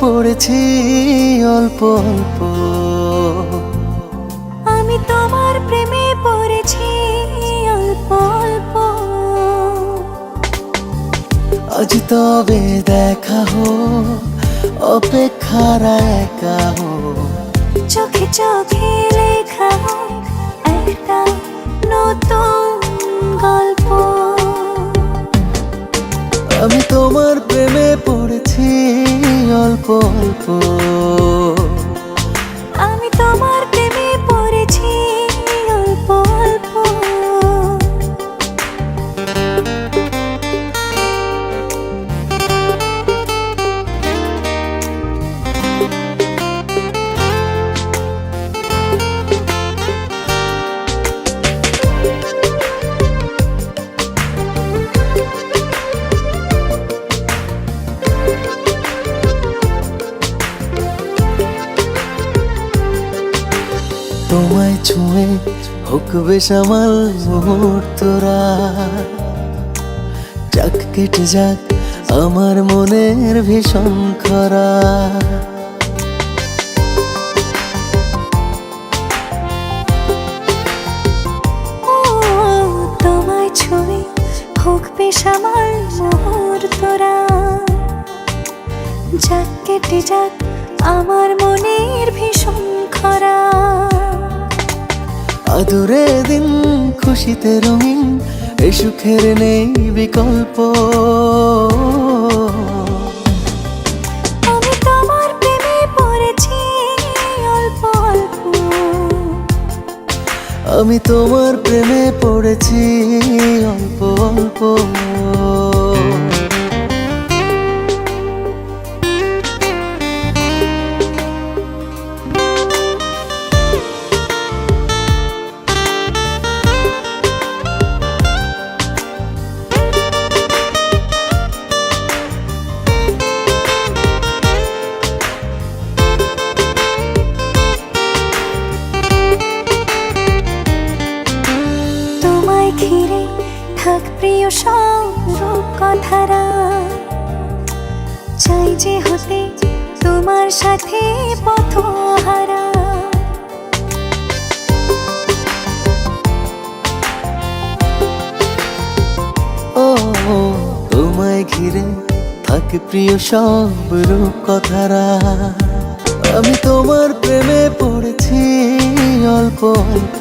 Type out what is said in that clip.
পড়েছি অল্প অল্প। আমি তোমার প্রেমে পড়েছি অল্প অল্প। আজ তবে দেখা হো অপেক্ষার একা হো চোখে চোখে আমি তোমার প্রেমে পড়েছি অল্প অল্প। আমি তোমার ছুঁয়ে হোক বেসামাল মুহূর্তরা যাক, কেটে যাক আমার মনের ভীষণ খরা তোমায় ছুঁয়ে হোক আমার মুহূর্তরা যাক, কেটে যাক আমার মনের ভীষণ খরা আদুরে দিন খুশিতে রঙিন এ সুখের নেই বিকল্প। আমি তোমার প্রেমে পড়েছি অল্প অল্প। আমি তোমার প্রেমে পড়েছি অল্প অল্প। ঘিরে থাক প্রিয় রূপ কথারা চাই যে হতে তোমার সাথে পথহারা। ও, তোমায় ঘিরে থাকে প্রিয় সব কথারা আমি তোমার প্রেমে পড়েছি অল্প অল্প।